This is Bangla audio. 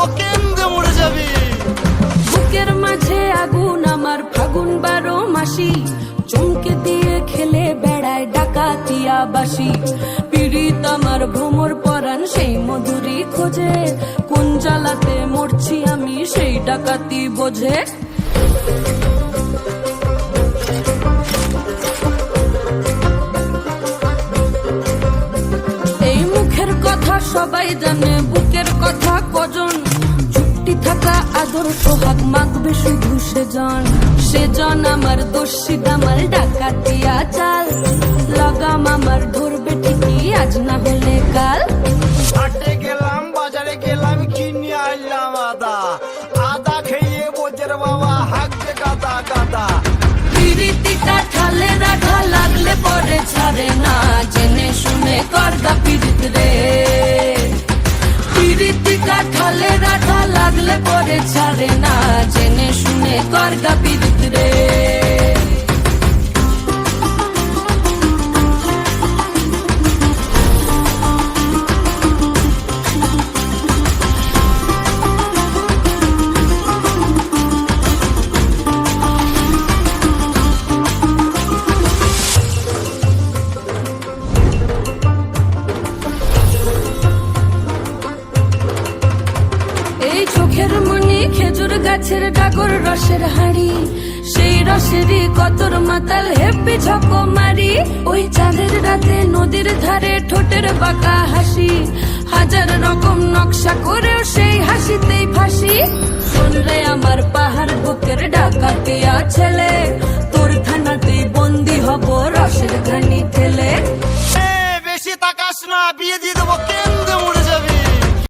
বাবা মরে যাবি। বুকের মাঝে আগুন, আমার ফাগুন বারো মাসি। চমকে দিয়ে খেলে বেড়ায় ডাকাতিয়া বাসি পীড়িত আমার ভ্রমর পরাণ, সেই মধুরি খোঁজে। কোন জ্বালাতে মরছি আমি, সেই ডাকাতি বোঝে। এই মুখের কথা সবাই জানে, বুকের কথা সোহাগ মাখবে শুধু সেজন। সেজন আমার দোষী দামাল ডাকাতিয়া চাল লাগাম আমার ধরবে ঠিকই আজ না হলে কাল। হাটে গেলাম বাজারে গেলাম কিনে আনলাম আদা। আদা খেয়ে বোঝের বাবা হাঁকছে গাদা গাদা। লাগলে পরে ছাড়ে না। জেনে শুনে কর পিরিত গাছের ডাগর রসের হাড়ি। সেই রসেরই কতর মাতাল হেপি ঝকো মারি। ওই চাঁদের রাতে নদীর ধারে ঠোঁটের বাঁকা হাসি। হাজার রকম নকশা করেও সেই হাসিতেই ফাঁসি। শুনলে আমার পাহাড় বুকের ডাকাতিয়া ছেলে। তোর থানাতেই বন্দি হব রসের ঘানি ঠেলে। বেশি তাকাস না, বিয়ে দিয়ে দেবো